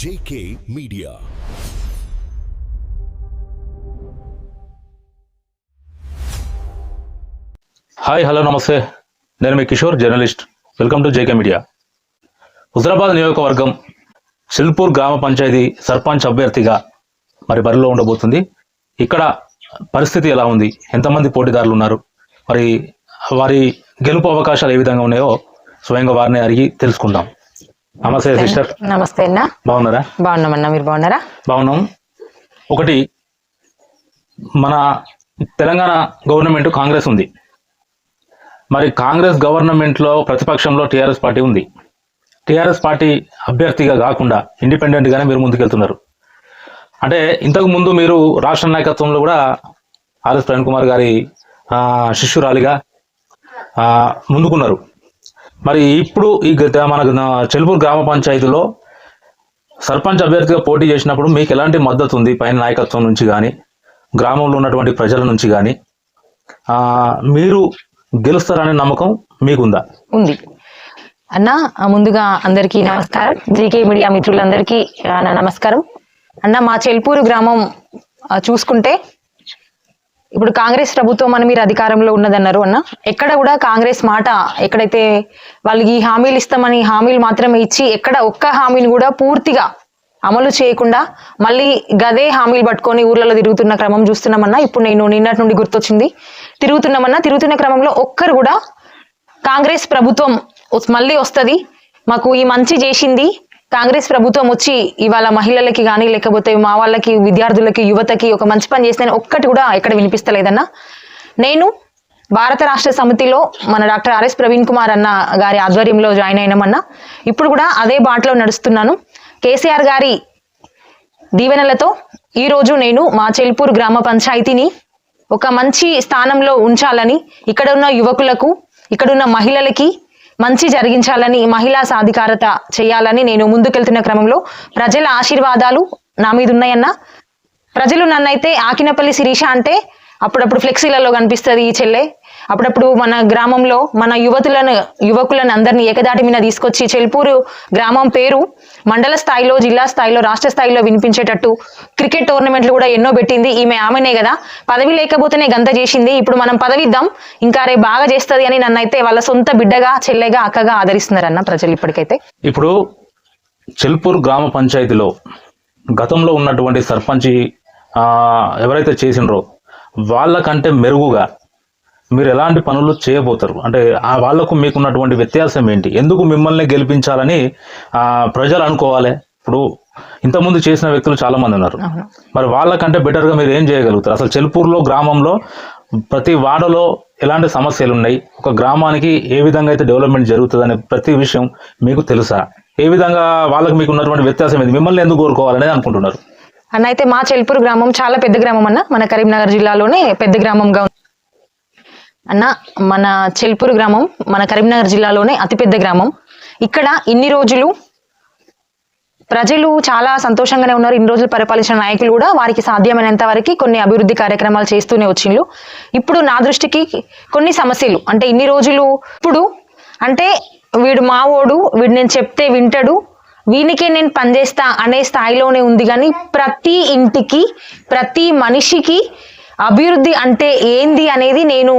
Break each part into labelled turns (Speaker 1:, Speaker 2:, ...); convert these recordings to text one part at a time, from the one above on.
Speaker 1: JK media.
Speaker 2: Hi hello నమస్తే. నేను మీ Kishore journalist. Welcome to JK media. Huzurabad నియోజకవర్గం సిల్పూర్ గ్రామ పంచాయతీ సర్పంచ్ అభ్యర్థిగా మరి బరిలో ఉండబోతుంది. ఇక్కడ పరిస్థితి ఎలా ఉంది? ఎంతమంది పోటీదారులు ఉన్నారు? మరి వారి గెలుపు అవకాశాలు ఏ విధంగా ఉన్నాయో స్వయంగా వారిని అడిగి తెలుసుకుందాం. నమస్తే సిస్టర్.
Speaker 3: నమస్తే అన్న.
Speaker 2: బాగున్నారా?
Speaker 3: బాగున్నామన్నా మీరు బాగున్నారా?
Speaker 2: బాగున్నాం. ఒకటి మన తెలంగాణ గవర్నమెంట్ కాంగ్రెస్ ఉంది. మరి కాంగ్రెస్ గవర్నమెంట్లో ప్రతిపక్షంలో టీఆర్ఎస్ పార్టీ ఉంది. టీఆర్ఎస్ పార్టీ అభ్యర్థిగా కాకుండా ఇండిపెండెంట్ గానే మీరు ముందుకెళ్తున్నారు. అంటే ఇంతకు ముందు మీరు రాష్ట్ర నాయకత్వంలో కూడా ఆర్ఎస్ ప్రవీణ్ కుమార్ గారి శిష్యురాలిగా ఆ, ముందుకున్నారు. మరి ఇప్పుడు ఈ మన చెలుపూరు గ్రామ పంచాయతీలో సర్పంచ్ అభ్యర్థిగా పోటీ చేసినప్పుడు మీకు ఎలాంటి మద్దతు ఉంది? పైన నాయకత్వం నుంచి కానీ గ్రామంలో ఉన్నటువంటి ప్రజల నుంచి కానీ మీరు గెలుస్తారనే నమ్మకం మీకుందా?
Speaker 3: ఉంది. అన్న ముందుగా అందరికీ నమస్కారం. జీకే మీడియా మిత్రులందరికీ నమస్కారం. అన్న మా చెల్పూరు గ్రామం చూసుకుంటే ఇప్పుడు కాంగ్రెస్ ప్రభుత్వం అని మీరు అధికారంలో ఉన్నదన్నారు అన్న. ఎక్కడ కూడా కాంగ్రెస్ మాట ఎక్కడైతే వాళ్ళకి హామీలు ఇస్తామని హామీలు మాత్రమే ఇచ్చి ఎక్కడ ఒక్క హామీని కూడా పూర్తిగా అమలు చేయకుండా మళ్ళీ గదే హామీలు పట్టుకొని ఊర్లలో తిరుగుతున్న క్రమం చూస్తున్నామన్నా. ఇప్పుడు నేను నిన్నటి నుండి గుర్తొచ్చింది. తిరుగుతున్నామన్నా తిరుగుతున్న క్రమంలో ఒక్కరు కూడా కాంగ్రెస్ ప్రభుత్వం మళ్ళీ వస్తుంది. మాకు ఈ మంచి చేసింది. కాంగ్రెస్ ప్రభుత్వం వచ్చి ఇవాళ మహిళలకి కానీ లేకపోతే మా వాళ్ళకి విద్యార్థులకి యువతకి ఒక మంచి పని చేసిన ఒక్కటి కూడా ఎక్కడ వినిపిస్తలేదన్నా. నేను భారత రాష్ట్ర సమితిలో మన డాక్టర్ ఆర్ఎస్ ప్రవీణ్ కుమార్ అన్న గారి ఆధ్వర్యంలో జాయిన్ అయినామన్నా. ఇప్పుడు కూడా అదే బాటలో నడుస్తున్నాను. కేసీఆర్ గారి దీవెనలతో ఈరోజు నేను మా చెల్పూర్ గ్రామ పంచాయతీని ఒక మంచి స్థానంలో ఉంచాలని ఇక్కడ ఉన్న యువకులకు ఇక్కడున్న మహిళలకి మంచి జరిగించాలని మహిళా సాధికారత చేయాలని నేను ముందుకెళ్తున్న క్రమంలో ప్రజల ఆశీర్వాదాలు నా మీద ఉన్నాయన్న. ప్రజలు నన్నైతే ఆకినపల్లి శిరీష అంటే అప్పుడప్పుడు ఫ్లెక్సీలలో కనిపిస్తుంది ఈ చెల్లె. అప్పుడప్పుడు మన గ్రామంలో మన యువతులను యువకులను అందరినీ ఏకదాటి మీద తీసుకొచ్చి చెల్పూరు గ్రామం పేరు మండల స్థాయిలో జిల్లా స్థాయిలో రాష్ట్ర స్థాయిలో వినిపించేటట్టు క్రికెట్ టోర్నమెంట్లు కూడా ఎన్నో పెట్టింది. ఈమె ఆమెనే కదా. పదవి లేకపోతేనే గంత చేసింది. ఇప్పుడు మనం పదవిద్దాం. ఇంకా రే బాగా చేస్తుంది అని నన్ను అయితే వాళ్ళ సొంత బిడ్డగా చెల్లెగా అక్కగా ఆదరిస్తున్నారన్న ప్రజలు ఇప్పటికైతే.
Speaker 2: ఇప్పుడు చెల్పూర్ గ్రామ పంచాయతీలో గతంలో ఉన్నటువంటి సర్పంచ్ ఎవరైతే చేసినరో వాళ్ళకంటే మెరుగుగా మీరు ఎలాంటి పనులు చేయబోతారు? అంటే ఆ వాళ్ళకు మీకున్నటువంటి వ్యత్యాసం ఏంటి? ఎందుకు మిమ్మల్ని గెలిపించాలని ఆ, ప్రజలు అనుకోవాలి? ఇప్పుడు ఇంతకుముందు చేసిన వ్యక్తులు చాలా మంది ఉన్నారు మరి వాళ్ళకంటే బెటర్గా మీరు ఏం చేయగలుగుతారు? అసలు చెల్పూర్లో గ్రామంలో ప్రతి వాడలో ఎలాంటి సమస్యలు ఉన్నాయి ఒక గ్రామానికి ఏ విధంగా అయితే డెవలప్మెంట్ జరుగుతుందనే ప్రతి విషయం మీకు తెలుసా? ఏ విధంగా వాళ్ళకి మీకు ఉన్నటువంటి వ్యత్యాసం ఏంది? మిమ్మల్ని ఎందుకు కోరుకోవాలనేది అనుకుంటున్నారు?
Speaker 3: అన్న అయితే మా చెల్పూరు గ్రామం చాలా పెద్ద గ్రామం అన్న. మన కరీంనగర్ జిల్లాలోనే పెద్ద గ్రామంగా ఉంది అన్న మన చెల్పూరు గ్రామం మన కరీంనగర్ జిల్లాలోనే అతిపెద్ద గ్రామం. ఇక్కడ ఇన్ని రోజులు ప్రజలు చాలా సంతోషంగానే ఉన్నారు. ఇన్ని రోజులు పరిపాలించిన నాయకులు కూడా వారికి సాధ్యమైనంత వరకు కొన్ని అభివృద్ధి కార్యక్రమాలు చేస్తూనే వచ్చిండ్రు ఇప్పుడు నా దృష్టికి కొన్ని సమస్యలు. అంటే ఇన్ని రోజులు ఇప్పుడు అంటే వీడు మావోడు వీడు నేను చెప్తే వింటాడు వీనికే నేను పనిచేస్తా అనే స్థాయిలోనే ఉంది. కానీ ప్రతి ఇంటికి ప్రతి మనిషికి అభివృద్ధి అంటే ఏంది అనేది నేను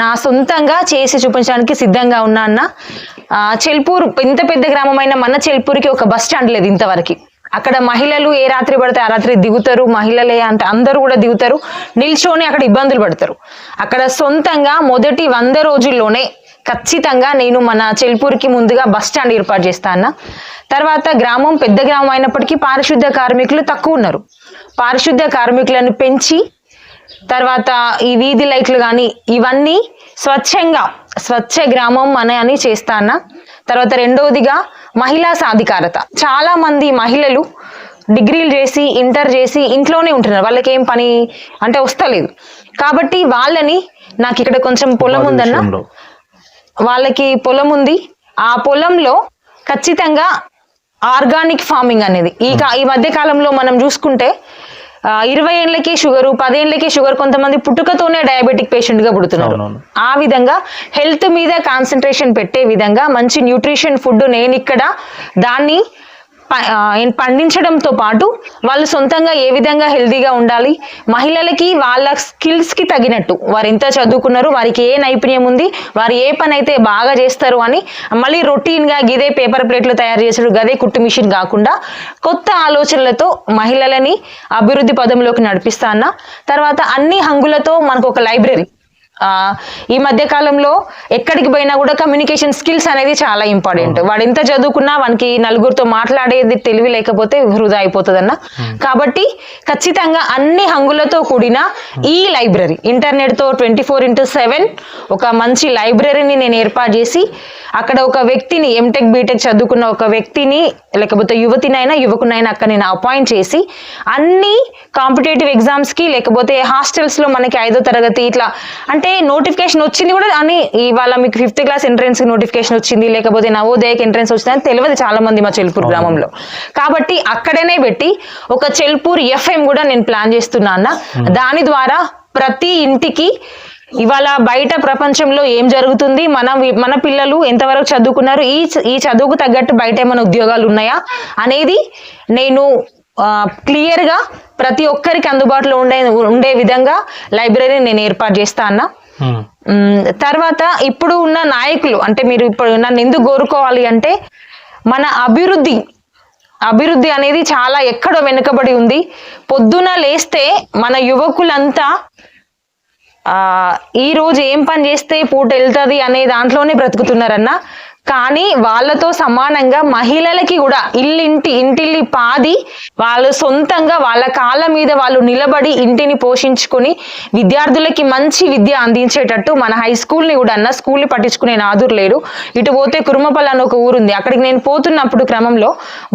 Speaker 3: నా సొంతంగా చేసి చూపించడానికి సిద్ధంగా ఉన్నా అన్న. చెల్పూరు ఇంత పెద్ద గ్రామమైన మన చెల్పూరికి ఒక బస్ స్టాండ్ లేదు ఇంతవరకు. అక్కడ మహిళలు ఏ రాత్రి పడితే ఆ రాత్రి దిగుతారు మహిళలే అంటే అందరూ కూడా దిగుతారు నిల్చొని అక్కడ ఇబ్బందులు పడతారు. అక్కడ సొంతంగా మొదటి వంద రోజుల్లోనే ఖచ్చితంగా నేను మన చెల్పూరికి ముందుగా బస్ స్టాండ్ ఏర్పాటు చేస్తా అన్న. తర్వాత గ్రామం పెద్ద గ్రామం అయినప్పటికీ పారిశుద్ధ కార్మికులు తక్కువ ఉన్నారు. పారిశుద్ధ కార్మికులను పెంచి తర్వాత ఈ వీధి లైట్లు కానీ ఇవన్నీ స్వచ్ఛంగా స్వచ్ఛ గ్రామం మన అని చేస్తా అన్న తర్వాత రెండవదిగా మహిళా సాధికారత. చాలా మంది మహిళలు డిగ్రీలు చేసి ఇంటర్ చేసి ఇంట్లోనే ఉంటున్నారు. వాళ్ళకి ఏం పని అంటే వస్తలేదు. కాబట్టి వాళ్ళని నాకు ఇక్కడ కొంచెం పొలం ఉందన్న. వాళ్ళకి పొలం ఉంది. ఆ పొలంలో ఖచ్చితంగా ఆర్గానిక్ ఫార్మింగ్ అనేది. ఈ ఈ మధ్య కాలంలో మనం చూసుకుంటే ఇరవై ఏళ్ళకి షుగరు పదేళ్ళకి షుగర్ కొంతమంది పుట్టుకతోనే డయాబెటిక్ పేషెంట్గా పుడుతున్నారు. ఆ విధంగా హెల్త్ మీద కాన్సన్ట్రేషన్ పెట్టే విధంగా మంచి న్యూట్రిషన్ ఫుడ్ నేను ఇక్కడ దాన్ని పండించడంతో పాటు వాళ్ళు సొంతంగా ఏ విధంగా హెల్తీగా ఉండాలి మహిళలకి వాళ్ళ స్కిల్స్కి తగినట్టు. వారు ఎంత చదువుకున్నారు వారికి ఏ నైపుణ్యం ఉంది వారు ఏ పని అయితే బాగా చేస్తారు అని మళ్ళీ రొటీన్గా గిదే పేపర్ ప్లేట్లు తయారు చేసాడు గదే కుట్టు మిషన్ కాకుండా కొత్త ఆలోచనలతో మహిళలని అభివృద్ధి పదంలోకి నడిపిస్తా అన్న. తర్వాత అన్ని హంగులతో మనకు ఒక లైబ్రరీ. ఈ మధ్య కాలంలో ఎక్కడికి పోయినా కూడా కమ్యూనికేషన్ స్కిల్స్ అనేది చాలా ఇంపార్టెంట్ వాడు ఎంత చదువుకున్నా వానికి నలుగురితో మాట్లాడేది తెలివి లేకపోతే వృధా అయిపోతుందన్న. కాబట్టి ఖచ్చితంగా అన్ని హంగులతో కూడిన ఈ లైబ్రరీ ఇంటర్నెట్తో ట్వంటీ ఫోర్ ఇంటూ సెవెన్ ఒక మంచి లైబ్రరీని నేను ఏర్పాటు చేసి అక్కడ ఒక వ్యక్తిని ఎంటెక్ బీటెక్ చదువుకున్న ఒక వ్యక్తిని లేకపోతే యువతినైనా యువకునైనా అక్కడ నేను అపాయింట్ చేసి అన్ని కాంపిటేటివ్ ఎగ్జామ్స్కి లేకపోతే హాస్టల్స్లో మనకి ఐదో తరగతి ఇట్లా అంటే నోటిఫికేషన్ వచ్చింది కూడా అని ఇవాళ మీకు ఫిఫ్త్ క్లాస్ ఎంట్రన్స్ నోటిఫికేషన్ వచ్చింది లేకపోతే నవోదయకి ఎంట్రన్స్ వచ్చిందని తెలియదు చాలా మంది మా చెల్పూర్ గ్రామంలో. కాబట్టి అక్కడనే పెట్టి ఒక చెల్పూర్ ఎఫ్ఎం కూడా నేను ప్లాన్ చేస్తున్నా అన్న. దాని ద్వారా ప్రతి ఇంటికి ఇవాళ బయట ప్రపంచంలో ఏం జరుగుతుంది మన మన పిల్లలు ఎంతవరకు చదువుకున్నారు ఈ ఈ చదువుకు తగ్గట్టు బయట ఏమైనా ఉద్యోగాలు ఉన్నాయా అనేది నేను క్లియర్గా ప్రతి ఒక్కరికి అందుబాటులో ఉండే ఉండే విధంగా లైబ్రరీ నేను ఏర్పాటు చేస్తా అన్న. మ్, తర్వాత ఇప్పుడు ఉన్న నాయకులు అంటే మీరు ఇప్పుడు నన్ను ఎందుకు కోరుకోవాలి అంటే మన అభివృద్ధి అభివృద్ధి అనేది చాలా ఎక్కడో వెనుకబడి ఉంది. పొద్దున లేస్తే మన యువకులంతా ఆ ఈ రోజు ఏం పని చేస్తే పూట వెళ్తుంది అనే దాంట్లోనే బ్రతుకుతున్నారన్న. కానీ వాళ్ళతో సమానంగా మహిళలకి కూడా ఇల్లింటి ఇంటిల్లి పాది వాళ్ళు సొంతంగా వాళ్ళ కాళ్ళ మీద వాళ్ళు నిలబడి ఇంటిని పోషించుకొని విద్యార్థులకి మంచి విద్య అందించేటట్టు మన హై స్కూల్ని కూడా అన్న స్కూల్ని పట్టించుకునే నాదురు లేరు. ఇటు పోతే కురుమపల్లి అని ఒక ఊరుంది. అక్కడికి నేను పోతున్నప్పుడు క్రమంలో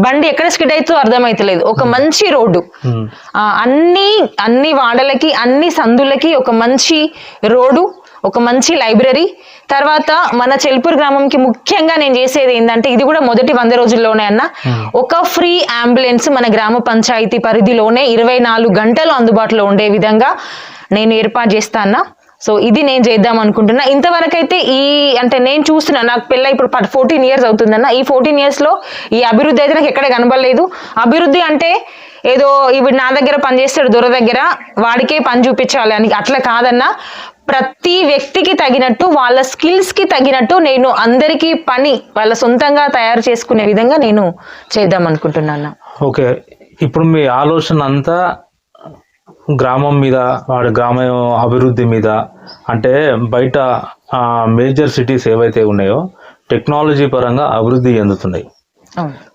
Speaker 3: బండి ఎక్కడ స్కిడ్ అవుతుందో అర్థమైతలేదు. ఒక మంచి రోడ్డు. అన్ని అన్ని వాడలకి అన్ని సందులకి ఒక మంచి రోడ్డు ఒక మంచి లైబ్రరీ. తర్వాత మన చెల్పూర్ గ్రామంకి ముఖ్యంగా నేను చేసేది ఏంటంటే ఇది కూడా మొదటి వంద రోజుల్లోనే అన్న. ఒక ఫ్రీ అంబులెన్స్ మన గ్రామ పంచాయతీ పరిధిలోనే ఇరవై నాలుగు గంటలు అందుబాటులో ఉండే విధంగా నేను ఏర్పాటు చేస్తా అన్న. సో ఇది నేను చేద్దాం అనుకుంటున్నా. ఇంతవరకు అయితే ఈ అంటే నేను చూస్తున్నా నాకు పిల్ల ఇప్పుడు ఫోర్టీన్ ఇయర్స్ అవుతుందన్న ఈ ఫోర్టీన్ ఇయర్స్లో ఈ అభివృద్ధి అయితే నాకు ఎక్కడ కనబడలేదు. అభివృద్ధి అంటే ఏదో ఇప్పుడు నా దగ్గర పని చేస్తాడు దొర దగ్గర వాడికే పని చూపించాలి అని అట్లా కాదన్నా. ప్రతి వ్యక్తికి తగినట్టు వాళ్ళ స్కిల్స్కి తగినట్టు నేను అందరికీ పని వాళ్ళ సొంతంగా తయారు చేసుకునే విధంగా నేను చేద్దాం అనుకుంటున్నాను.
Speaker 2: ఓకే. ఇప్పుడు మీ ఆలోచన అంతా గ్రామం మీద వాడి గ్రామం అభివృద్ధి మీద అంటే బయట మేజర్ సిటీస్ ఏవైతే ఉన్నాయో టెక్నాలజీ పరంగా అభివృద్ధి చెందుతున్నాయి.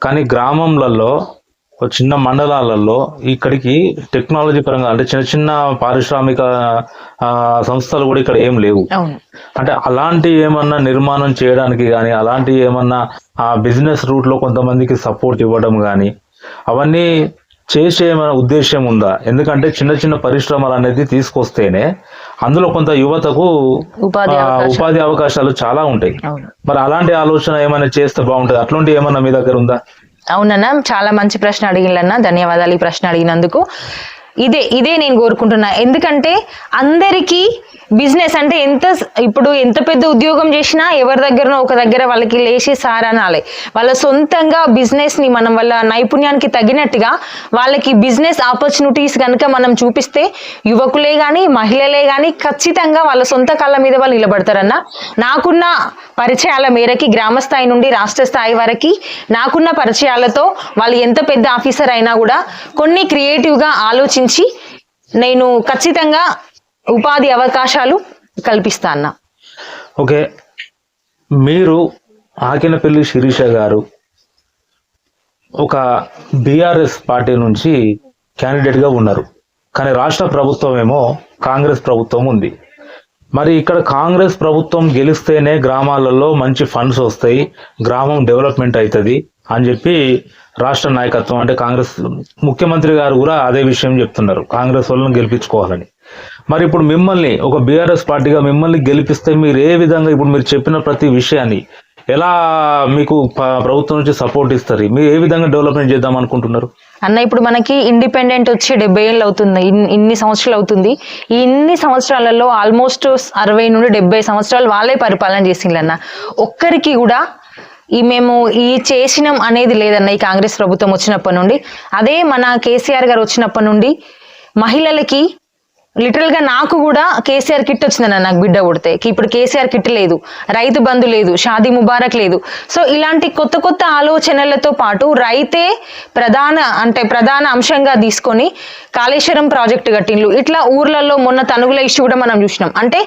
Speaker 2: కానీ గ్రామంలలో చిన్న మండలాలలో ఇక్కడికి టెక్నాలజీ పరంగా అంటే చిన్న చిన్న పారిశ్రామిక ఆ, సంస్థలు కూడా ఇక్కడ ఏం లేవు. అంటే అలాంటి ఏమన్నా నిర్మాణం చేయడానికి కానీ అలాంటి ఏమన్నా ఆ బిజినెస్ రూట్లో కొంతమందికి సపోర్ట్ ఇవ్వడం కానీ అవన్నీ చేసే ఉద్దేశం ఉందా? ఎందుకంటే చిన్న చిన్న పరిశ్రమలు అనేది తీసుకొస్తేనే అందులో కొంత యువతకు
Speaker 3: ఉపాధి అవకాశాలు.
Speaker 2: చాలా ఉంటాయి. మరి అలాంటి ఆలోచన ఏమైనా చేస్తే బాగుంటుంది? అట్లాంటి ఏమన్నా మీ దగ్గర ఉందా?
Speaker 3: అవునన్నా చాలా మంచి ప్రశ్న అడిగినన్నా ధన్యవాదాలు ఈ ప్రశ్న అడిగినందుకు. ఇదే ఇదే నేను కోరుకుంటున్నా. ఎందుకంటే అందరికీ బిజినెస్ అంటే ఎంత ఇప్పుడు ఎంత పెద్ద ఉద్యోగం చేసినా ఎవరి దగ్గరనో ఒక దగ్గర వాళ్ళకి లేచి సార్ అనాలి వాళ్ళ సొంతంగా బిజినెస్ని మనం వాళ్ళ నైపుణ్యానికి తగినట్టుగా వాళ్ళకి బిజినెస్ ఆపర్చునిటీస్ కనుక మనం చూపిస్తే యువకులే కానీ మహిళలే కానీ ఖచ్చితంగా వాళ్ళ సొంత కాళ్ళ మీద వాళ్ళు నిలబడతారన్న. నాకున్న పరిచయాల మేరకి గ్రామ స్థాయి నుండి రాష్ట్ర స్థాయి వరకు నాకున్న పరిచయాలతో వాళ్ళు ఎంత పెద్ద ఆఫీసర్ అయినా కూడా కొన్ని క్రియేటివ్గా ఆలోచించి నేను ఖచ్చితంగా ఉపాధి అవకాశాలు కల్పిస్తా అన్న.
Speaker 2: ఓకే. మీరు ఆకినపల్లి శిరీష గారు ఒక బీఆర్ఎస్ పార్టీ నుంచి క్యాండిడేట్గా ఉన్నారు. కానీ రాష్ట్ర ప్రభుత్వం ఏమో కాంగ్రెస్ ప్రభుత్వం ఉంది. మరి ఇక్కడ కాంగ్రెస్ ప్రభుత్వం గెలిస్తేనే గ్రామాలలో మంచి ఫండ్స్ వస్తాయి గ్రామం డెవలప్మెంట్ అవుతుంది అని చెప్పి రాష్ట్ర నాయకత్వం అంటే కాంగ్రెస్ ముఖ్యమంత్రి గారు కూడా అదే విషయం చెప్తున్నారు. కాంగ్రెస్ వాళ్ళని గెలిపించుకోవాలని. మరి ఇప్పుడు మిమ్మల్ని ఒక బీఆర్ఎస్ పార్టీగా మిమ్మల్ని గెలిపిస్తే మీరు ఏ విధంగా ఇప్పుడు మీరు చెప్పిన ప్రతి విషయాన్ని ఎలా మీకు ప్రభుత్వం నుంచి సపోర్ట్ ఇస్తారు? మీరు ఏ విధంగా డెవలప్మెంట్ చేద్దాం అనుకుంటున్నారు?
Speaker 3: అన్న ఇప్పుడు మనకి ఇండిపెండెంట్ వచ్చి డెబ్బై ఏళ్ళు అవుతుంది. ఇన్- ఇన్ని సంవత్సరాలు అవుతుంది. ఈ ఇన్ని సంవత్సరాలలో ఆల్మోస్ట్ అరవై నుండి డెబ్బై సంవత్సరాలు వాళ్ళే పరిపాలన చేసిండ్రు అన్న ఒక్కరికి కూడా ఈ మేము ఈ చేసినాం అనేది లేదన్న ఈ కాంగ్రెస్ ప్రభుత్వం వచ్చినప్పటి నుండి. అదే మన కేసీఆర్ గారు వచ్చినప్పటి నుండి మహిళలకి లిటరల్గా నాకు కూడా కేసీఆర్ కిట్ వచ్చిందన్న నాకు బిడ్డ పుడితే. ఇప్పుడు కేసీఆర్ కిట్ లేదు రైతు బంధు లేదు షాదీ ముబారక్ లేదు. సో ఇలాంటి కొత్త కొత్త ఆలోచనలతో పాటు రైతే ప్రధాన అంటే ప్రధాన అంశంగా తీసుకొని కాళేశ్వరం ప్రాజెక్టు కట్టిండ్లు. ఇట్లా ఊర్లలో మొన్న తనుగుల ఇష్యూ కూడా మనం చూసినాం. అంటే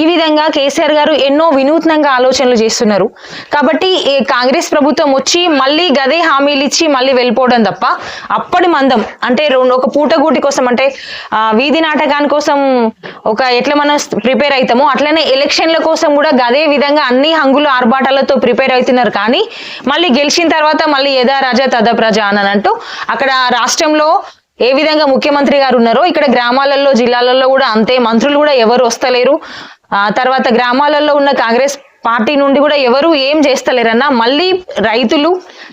Speaker 3: ఈ విధంగా కేసీఆర్ గారు ఎన్నో వినూత్నంగా ఆలోచనలు చేస్తున్నారు. కాబట్టి కాంగ్రెస్ ప్రభుత్వం వచ్చి మళ్ళీ గదే హామీలు ఇచ్చి మళ్ళీ వెళ్ళిపోవడం తప్ప అప్పటి మందం అంటే రెండు ఒక పూటగూటి కోసం అంటే వీధి నాటకానికి కోసం ఒక ఎట్లా మనం ప్రిపేర్ అవుతామో అట్లనే ఎలక్షన్ల కోసం కూడా అదే విధంగా అన్ని హంగులు ఆర్భాటాలతో ప్రిపేర్ అవుతున్నారు. కానీ మళ్ళీ గెలిచిన తర్వాత మళ్ళీ యథా రాజా తదా ప్రజ అని అంటూ అక్కడ రాష్ట్రంలో ఏ విధంగా ముఖ్యమంత్రి గారు ఉన్నారో ఇక్కడ గ్రామాలలో జిల్లాలలో కూడా అంతే మంత్రులు కూడా ఎవరు వస్తలేరు. ఆ తర్వాత గ్రామాలలో ఉన్న కాంగ్రెస్ పార్టీ నుండి కూడా ఎవరు ఏం చేస్తలేరన్నా మళ్ళీ రైతులు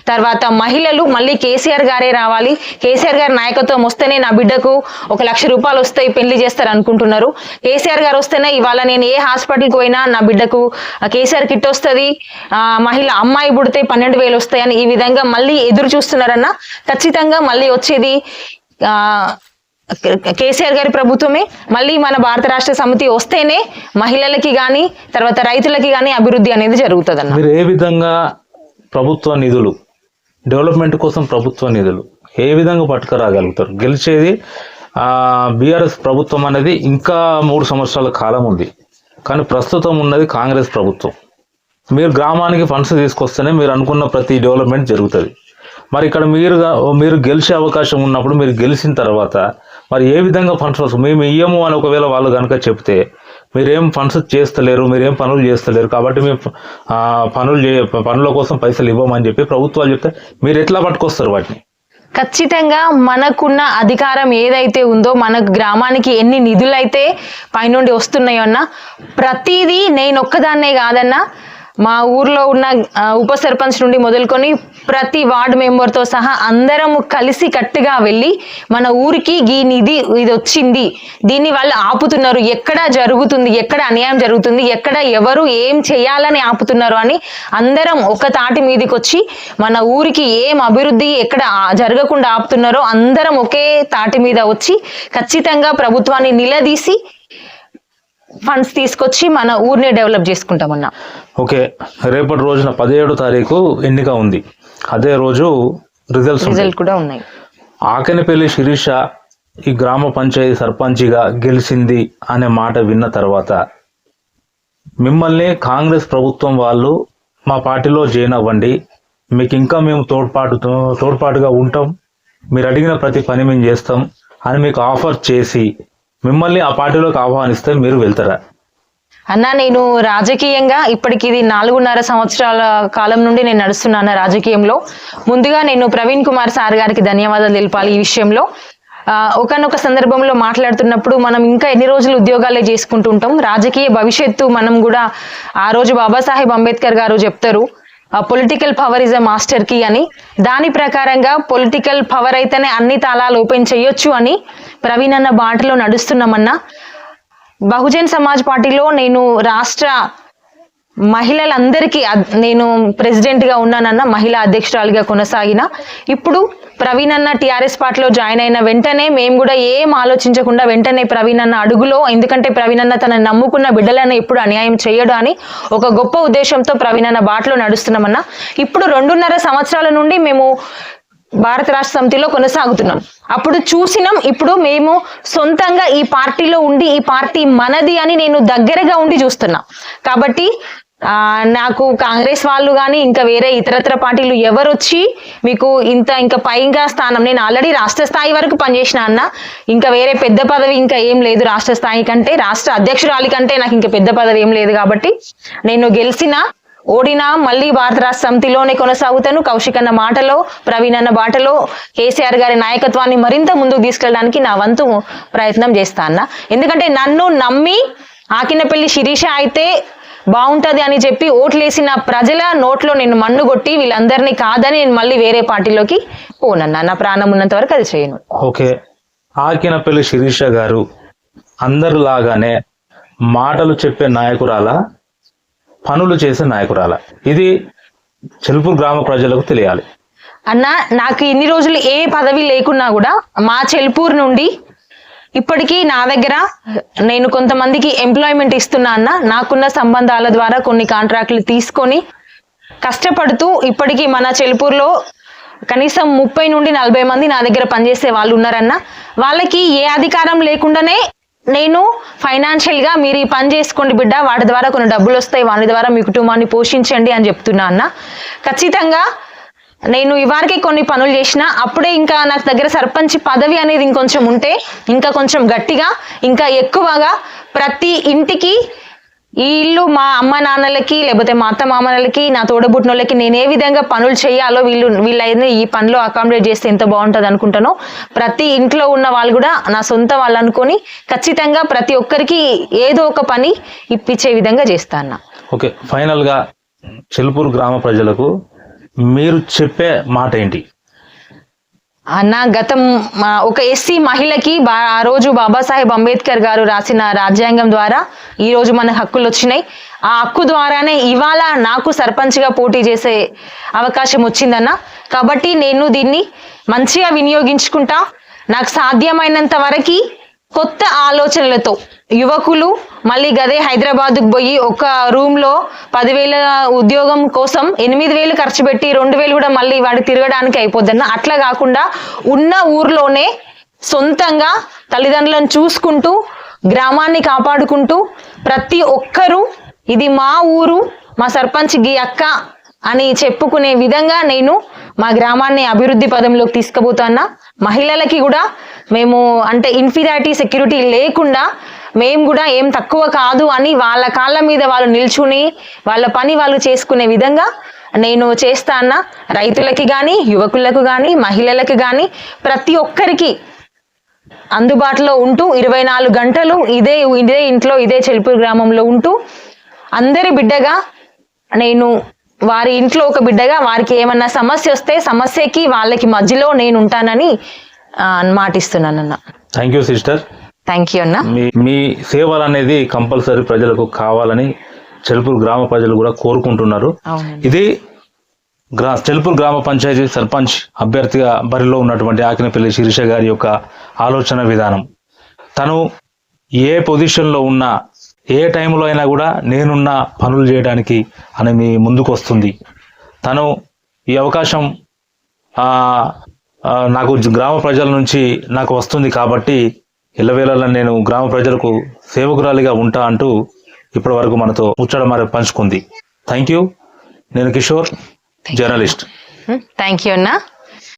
Speaker 3: తర్వాత మహిళలు మళ్ళీ కేసీఆర్ గారే రావాలి. కేసీఆర్ గారి నాయకత్వం వస్తేనే నా బిడ్డకు ఒక లక్ష రూపాయలు వస్తాయి పెళ్ళి చేస్తారు అనుకుంటున్నారు కేసీఆర్ గారు వస్తేనే ఇవాళ నేను ఏ హాస్పిటల్కి పోయినా నా బిడ్డకు కేసీఆర్ కిట్ వస్తుంది మహిళ అమ్మాయి పుడితే పన్నెండు వేలు వస్తాయని ఈ విధంగా మళ్ళీ ఎదురు చూస్తున్నారన్నా ఖచ్చితంగా మళ్ళీ వచ్చేది ఆ కేసీఆర్ గారి ప్రభుత్వమే. మళ్ళీ మన భారత రాష్ట్ర సమితి వస్తేనే మహిళలకి కానీ తర్వాత రైతులకి కానీ అభివృద్ధి అనేది జరుగుతుంది అన్న
Speaker 2: మీరు ఏ విధంగా ప్రభుత్వ నిధులు డెవలప్మెంట్ కోసం ప్రభుత్వ నిధులు ఏ విధంగా పట్టుకురాగలుగుతారు? గెలిచేది బీఆర్ఎస్ ప్రభుత్వం అనేది ఇంకా మూడు సంవత్సరాల కాలం ఉంది. కానీ ప్రస్తుతం ఉన్నది కాంగ్రెస్ ప్రభుత్వం. మీరు గ్రామానికి ఫండ్స్ తీసుకొస్తేనే మీరు అనుకున్న ప్రతి డెవలప్మెంట్ జరుగుతుంది. మరి ఇక్కడ మీరు మీరు గెలిచే అవకాశం ఉన్నప్పుడు మీరు గెలిచిన తర్వాత మరి ఏ విధంగా ఫండ్స్ వస్తుంది మేము ఇయ్యము అని ఒకవేళ వాళ్ళు కనుక చెప్తే మీరేం ఫండ్స్ చేస్తలేరు మీరేం పనులు చేస్తలేరు కాబట్టి మేము పనులు చే పనుల కోసం పైసలు ఇవ్వమని చెప్పి ప్రభుత్వాలు చెప్తే మీరు ఎట్లా పట్టుకొస్తారు వాటిని?
Speaker 3: ఖచ్చితంగా మనకున్న అధికారం ఏదైతే ఉందో మన గ్రామానికి ఎన్ని నిధులైతే పైనుండి వస్తున్నాయో అన్న ప్రతిదీ నేను ఒక్కదాన్నే కాదన్నా మా ఊర్లో ఉన్న ఉప సర్పంచ్ నుండి మొదలుకొని ప్రతి వార్డు మెంబర్తో సహా అందరం కలిసి కట్టుగా వెళ్ళి మన ఊరికి ఈ నిధి ఇది వచ్చింది. దీన్ని వాళ్ళు ఆపుతున్నారు. ఎక్కడ జరుగుతుంది? ఎక్కడ అన్యాయం జరుగుతుంది? ఎక్కడ ఎవరు ఏం చేయాలని ఆపుతున్నారు అని అందరం ఒక తాటి మీదకి వచ్చి మన ఊరికి ఏం అభివృద్ధి ఎక్కడ జరగకుండా ఆపుతున్నారో అందరం ఒకే తాటి మీద వచ్చి ఖచ్చితంగా ప్రభుత్వాన్ని నిలదీసి ఫండ్స్ తీసుకొచ్చి మన ఊరిని డెవలప్ చేసుకుంటామన్నా.
Speaker 2: ఓకే రేపటి రోజున పదిహేడు తారీఖు ఎన్నిక ఉంది. అదే రోజు రిజల్ట్స్.
Speaker 3: రిజల్ట్ కూడా ఉన్నాయి.
Speaker 2: ఆకెనపల్లి శిరీష ఈ గ్రామ పంచాయతీ సర్పంచిగా గెలిచింది అనే మాట విన్న తర్వాత మిమ్మల్ని కాంగ్రెస్ ప్రభుత్వం వాళ్ళు మా పార్టీలో జాయిన్ అవ్వండి. మీకు ఇంకా మేము తోడ్పాటు తోడ్పాటుగా ఉంటాం. మీరు అడిగిన ప్రతి పని మేము చేస్తాం అని మీకు ఆఫర్ చేసి మిమ్మల్ని ఆ పార్టీలోకి ఆహ్వానిస్తే మీరు వెళ్తారా?
Speaker 3: అన్న నేను రాజకీయంగా ఇప్పటికి ఇది నాలుగున్నర సంవత్సరాల కాలం నుండి నేను నడుస్తున్నాను రాజకీయంలో. ముందుగా నేను ప్రవీణ్ కుమార్ సార్ గారికి ధన్యవాదాలు తెలపాలి ఈ విషయంలో. ఒకనొక సందర్భంలో మాట్లాడుతున్నప్పుడు మనం ఇంకా ఎన్ని రోజులు ఉద్యోగాలే చేసుకుంటుంటాం రాజకీయ భవిష్యత్తు మనం కూడా ఆ రోజు బాబాసాహెబ్ అంబేద్కర్ గారు చెప్తారు political power is a master key అని. దాని ప్రకారంగా పొలిటికల్ పవర్ అయితేనే అన్ని తాళాలు ఓపెన్ చేయొచ్చు అని ప్రవీణ్ అన్న బాటలో నడుస్తున్నామన్నా. బహుజన్ సమాజ్ పార్టీలో నేను రాష్ట్ర మహిళలందరికీ అద్- నేను ప్రెసిడెంట్గా ఉన్నానన్న మహిళా అధ్యక్షురాలుగా కొనసాగిన. ఇప్పుడు ప్రవీణ్ అన్న టిఆర్ఎస్ పార్టీలో జాయిన్ అయిన వెంటనే మేము కూడా ఏం ఆలోచించకుండా వెంటనే ప్రవీణ్ అన్న అడుగులో ఎందుకంటే ప్రవీణ్ అన్న తన నమ్ముకున్న బిడ్డలను ఎప్పుడు అన్యాయం చేయడు అని ఒక గొప్ప ఉద్దేశంతో ప్రవీణ్ అన్న బాటలో నడుస్తున్నామన్న. ఇప్పుడు రెండున్నర సంవత్సరాల నుండి మేము భారత రాష్ట్ర సమితిలో కొనసాగుతున్నాం. అప్పుడు చూసినాం ఇప్పుడు మేము సొంతంగా ఈ పార్టీలో ఉండి ఈ పార్టీ మనది అని నేను దగ్గరగా ఉండి చూస్తున్నా. కాబట్టి ఆ, నాకు కాంగ్రెస్ వాళ్ళు కానీ ఇంకా వేరే ఇతరత్ర పార్టీలు ఎవరు వచ్చి మీకు ఇంత ఇంకా పైగా స్థానం నేను ఆల్రెడీ రాష్ట్ర స్థాయి వరకు పనిచేసిన అన్న ఇంకా వేరే పెద్ద పదవి ఇంకా ఏం లేదు రాష్ట్ర స్థాయి కంటే రాష్ట్ర అధ్యక్షురాలి కంటే నాకు ఇంకా పెద్ద పదవి ఏం లేదు కాబట్టి నేను గెలిచిన ఓడినా మళ్ళీ భారత రాష్ట్ర సమితిలోనే కొనసాగుతాను. కౌశిక్ అన్న మాటలో ప్రవీణ్ అన్న బాటలో కేసీఆర్ గారి నాయకత్వాన్ని మరింత ముందుకు తీసుకెళ్ళడానికి నా వంతు ప్రయత్నం చేస్తా అన్న. ఎందుకంటే నన్ను నమ్మి ఆకినపల్లి శిరీష అయితే బాగుంటది అని చెప్పి ఓట్లేసిన ప్రజల నోట్లో నేను మన్ను కొట్టి వీళ్ళందరినీ కాదని నేను మళ్ళీ వేరే పార్టీలోకి పోనన్నా. నా ప్రాణం ఉన్నంత వరకు అది చేయను.
Speaker 2: ఓకే. ఆకినపల్లి శిరీష గారు అందరిలాగానే మాటలు చెప్పే నాయకురాలా? పనులు చేసే నాయకురాల. ఇది చెల్పూరు గ్రామ ప్రజలకు తెలియాలి.
Speaker 3: అన్న నాకు ఇన్ని రోజులు ఏ పదవి లేకున్నా కూడా మా చెల్పూర్ నుండి ఇప్పటికీ నా దగ్గర నేను కొంతమందికి ఎంప్లాయ్మెంట్ ఇస్తున్నా అన్న నాకున్న సంబంధాల ద్వారా కొన్ని కాంట్రాక్టులు తీసుకొని కష్టపడుతూ ఇప్పటికీ మన చెల్పూర్లో కనీసం ముప్పై నుండి నలభై మంది నా దగ్గర పనిచేసే వాళ్ళు ఉన్నారన్న వాళ్ళకి ఏ అధికారం లేకుండానే నేను ఫైనాన్షియల్గా మీరు ఈ పని చేసుకోండి బిడ్డ వాటి ద్వారా కొన్ని డబ్బులు వస్తాయి వాటి ద్వారా మీ కుటుంబాన్ని పోషించండి అని చెప్తున్నా అన్న. ఖచ్చితంగా నేను ఇవారికి కొన్ని పనులు చేసిన అప్పుడే ఇంకా నాకు దగ్గర సర్పంచ్ పదవి అనేది ఇంకొంచెం ఉంటే ఇంకా కొంచెం గట్టిగా ఇంకా ఎక్కువగా ప్రతి ఇంటికి ఈ ఇల్లు మా అమ్మ నాన్నలకి లేకపోతే మా అత్త మామలకి నా తోడబుట్టిన వాళ్ళకి నేను ఏ విధంగా పనులు చేయాలో వీళ్ళు వీళ్ళైనా ఈ పనిలో అకామిడేట్ చేస్తే ఎంత బాగుంటుంది అనుకుంటానో ప్రతి ఇంట్లో ఉన్న వాళ్ళు కూడా నా సొంత వాళ్ళు అనుకొని ఖచ్చితంగా ప్రతి ఒక్కరికి ఏదో ఒక పని ఇప్పించే విధంగా చేస్తాను
Speaker 2: ఓకే ఫైనల్గా చెల్పూరు గ్రామ ప్రజలకు మీరు చెప్పే మాట ఏంటి
Speaker 3: అన్న గతం ఒక ఎస్సీ మహిళకి బా ఆ రోజు బాబాసాహెబ్ అంబేద్కర్ గారు రాసిన రాజ్యాంగం ద్వారా ఈ రోజు మన హక్కులు వచ్చినాయి. ఆ హక్కు ద్వారానే ఇవాళ నాకు సర్పంచ్గా పోటీ చేసే అవకాశం వచ్చిందన్న. కాబట్టి నేను దీన్ని మంచిగా వినియోగించుకుంటా. నాకు సాధ్యమైనంత వరకు కొత్త ఆలోచనలతో యువకులు మళ్ళీ గదే హైదరాబాద్కు పోయి ఒక రూమ్లో పదివేల ఉద్యోగం కోసం ఎనిమిది వేలు ఖర్చు పెట్టి రెండు వేలు కూడా మళ్ళీ వాడు తిరగడానికి అయిపోద్దన్న. అట్లా కాకుండా ఉన్న ఊర్లోనే సొంతంగా తల్లిదండ్రులను చూసుకుంటూ గ్రామాన్ని కాపాడుకుంటూ ప్రతి ఒక్కరూ ఇది మా ఊరు మా సర్పంచ్ గీ అక్క అని చెప్పుకునే విధంగా నేను మా గ్రామాన్ని అభివృద్ధి పదంలోకి తీసుకుపోతున్నా. మహిళలకి కూడా మేము అంటే ఇన్ఫీరియారిటీ సెక్యూరిటీ లేకుండా మేము కూడా ఏం తక్కువ కాదు అని వాళ్ళ కాళ్ళ మీద వాళ్ళు నిల్చుని వాళ్ళ పని వాళ్ళు చేసుకునే విధంగా నేను చేస్తాన్న రైతులకి కానీ యువకులకు కానీ మహిళలకు కానీ ప్రతి ఒక్కరికి అందుబాటులో ఉంటూ ఇరవై నాలుగు గంటలు ఇదే ఇదే ఇంట్లో ఇదే చెలుపూరు గ్రామంలో ఉంటూ అందరి బిడ్డగా నేను వారి ఇంట్లో ఒక బిడ్డగా వారికి ఏమన్నా సమస్య వస్తే సమస్యకి వాళ్ళకి మధ్యలో నేను ఉంటానని మాటిస్తున్నానన్న.
Speaker 2: Thank you sister
Speaker 3: thank you అన్న.
Speaker 2: మీ సేవలు అనేది కంపల్సరీ ప్రజలకు కావాలని చెల్పూరు గ్రామ ప్రజలు కూడా కోరుకుంటున్నారు. ఇది గ్రా చెల్పూరు గ్రామ పంచాయతీ సర్పంచ్ అభ్యర్థిగా బరిలో ఉన్నటువంటి ఆకినపల్లి శిరీష గారి యొక్క ఆలోచన విధానం. తను ఏ పొజిషన్లో ఉన్నా ఏ టైంలో అయినా కూడా నేనున్న పనులు చేయడానికి అని మీ ముందుకు వస్తుంది తను ఈ అవకాశం నాకు గ్రామ ప్రజల నుంచి నాకు వస్తుంది కాబట్టి ఎల్లవేళలా నేను గ్రామ ప్రజలకు సేవకురాలిగా ఉంటా అంటూ ఇప్పటి వరకు మనతో ముచ్చట మరి పంచుకుంది. థ్యాంక్ యూ నేను కిషోర్ జర్నలిస్ట్
Speaker 3: థ్యాంక్ యూ అన్న.